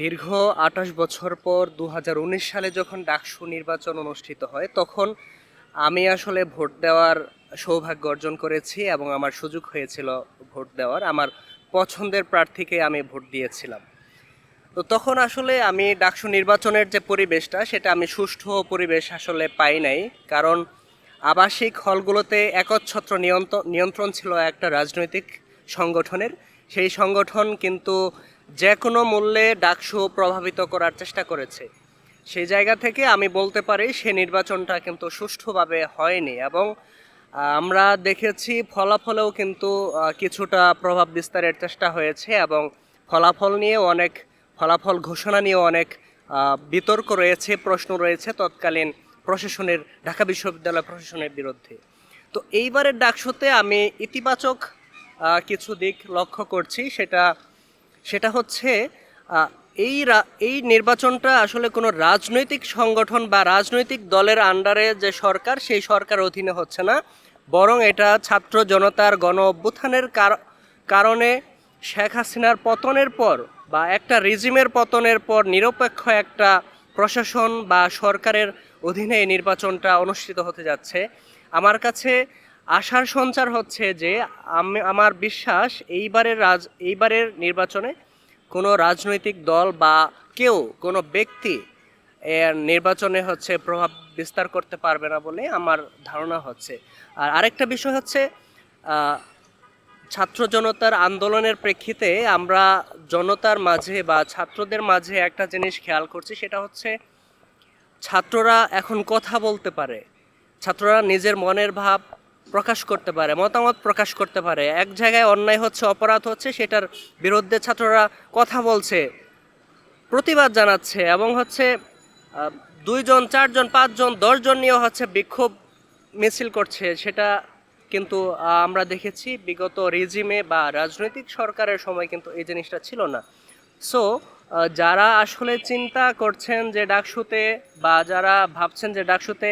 দীর্ঘ আঠাশ বছর পর দু হাজার উনিশ সালে যখন ডাকসু নির্বাচন অনুষ্ঠিত হয়, তখন আমি আসলে ভোট দেওয়ার সৌভাগ্য অর্জন করেছি এবং আমার সুযোগ হয়েছিল ভোট দেওয়ার। আমার পছন্দের প্রার্থীকে আমি ভোট দিয়েছিলাম। তো তখন আসলে আমি ডাকসু নির্বাচনের যে পরিবেশটা, সেটা আমি সুষ্ঠু পরিবেশ আসলে পাই নাই। কারণ আবাসিক হলগুলোতে একচ্ছত্র নিয়ন্ত্রণ ছিল একটা রাজনৈতিক সংগঠনের। সেই সংগঠন কিন্তু যে কোনো মূল্যে ডাকসু প্রভাবিত করার চেষ্টা করেছে। সেই জায়গা থেকে আমি বলতে পারি সে নির্বাচনটা কিন্তু সুষ্ঠুভাবে হয়নি এবং আমরা দেখেছি ফলাফলেও কিন্তু কিছুটা প্রভাব বিস্তারের চেষ্টা হয়েছে এবং ফলাফল নিয়ে অনেক, ফলাফল ঘোষণা নিয়ে অনেক বিতর্ক রয়েছে, প্রশ্ন রয়েছে তৎকালীন প্রশাসনের, ঢাকা বিশ্ববিদ্যালয় প্রশাসনের বিরুদ্ধে। তো এইবারের ডাকসুতে আমি ইতিবাচক কিছু দিক লক্ষ্য করছি। সেটা সেটা হচ্ছে এই এই নির্বাচনটা আসলে কোনো রাজনৈতিক সংগঠন বা রাজনৈতিক দলের আন্ডারে যে সরকার, সেই সরকার অধীনে হচ্ছে না। বরং এটা ছাত্র জনতার গণ অভ্যুত্থানের কার- কারণে শেখ হাসিনার পতনের পর বা একটা রিজিমের পতনের পর নিরপেক্ষ একটা প্রশাসন বা সরকারের অধীনে এই নির্বাচনটা অনুষ্ঠিত হতে যাচ্ছে। আমার কাছে আশার সঞ্চার হচ্ছে যে আমি আমার বিশ্বাস এইবারের রাজ এইবারের নির্বাচনে কোনো রাজনৈতিক দল বা কেউ, কোনো ব্যক্তি নির্বাচনে হচ্ছে প্রভাব বিস্তার করতে পারবে না বলে আমার ধারণা হচ্ছে। আর আরেকটা বিষয় হচ্ছে ছাত্র জনতার আন্দোলনের প্রেক্ষিতে আমরা জনতার মাঝে বা ছাত্রদের মাঝে একটা জিনিস খেয়াল করছি, সেটা হচ্ছে ছাত্ররা এখন কথা বলতে পারে। ছাত্ররা নিজের মনের ভাব প্রকাশ করতে পারে, মতামত প্রকাশ করতে পারে। এক জায়গায় অন্যায় হচ্ছে, অপরাধ হচ্ছে, সেটার বিরুদ্ধে ছাত্ররা কথা বলছে, প্রতিবাদ জানাচ্ছে এবং হচ্ছে দুইজন, চারজন, পাঁচজন, দশজন নিয়েও হচ্ছে বিক্ষোভ মিছিল করছে। সেটা কিন্তু আমরা দেখেছি বিগত রেজিমে বা রাজনৈতিক সরকারের সময় কিন্তু এই জিনিসটা ছিল না। সো যারা আসলে চিন্তা করছেন যে ডাকসুতে বা যারা ভাবছেন যে ডাকসুতে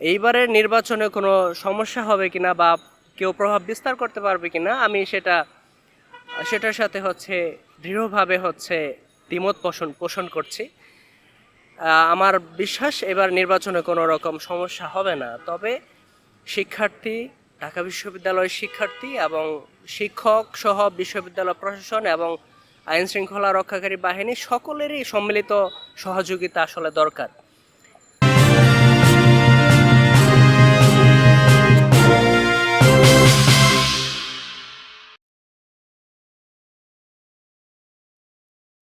এইবারের নির্বাচনে কোনো সমস্যা হবে কিনা বা কেউ প্রভাব বিস্তার করতে পারবে কিনা, আমি সেটা, সেটার সাথে হচ্ছে দৃঢ়ভাবে হচ্ছে দ্বিমত পোষণ পোষণ করছি। আমার বিশ্বাস এবার নির্বাচনে কোনো রকম সমস্যা হবে না। তবে শিক্ষার্থী, ঢাকা বিশ্ববিদ্যালয়ের শিক্ষার্থী এবং শিক্ষক সহ বিশ্ববিদ্যালয় প্রশাসন এবং আইন শৃঙ্খলা রক্ষাকারী বাহিনী সকলেরই সম্মিলিত সহযোগিতা আসলে দরকার।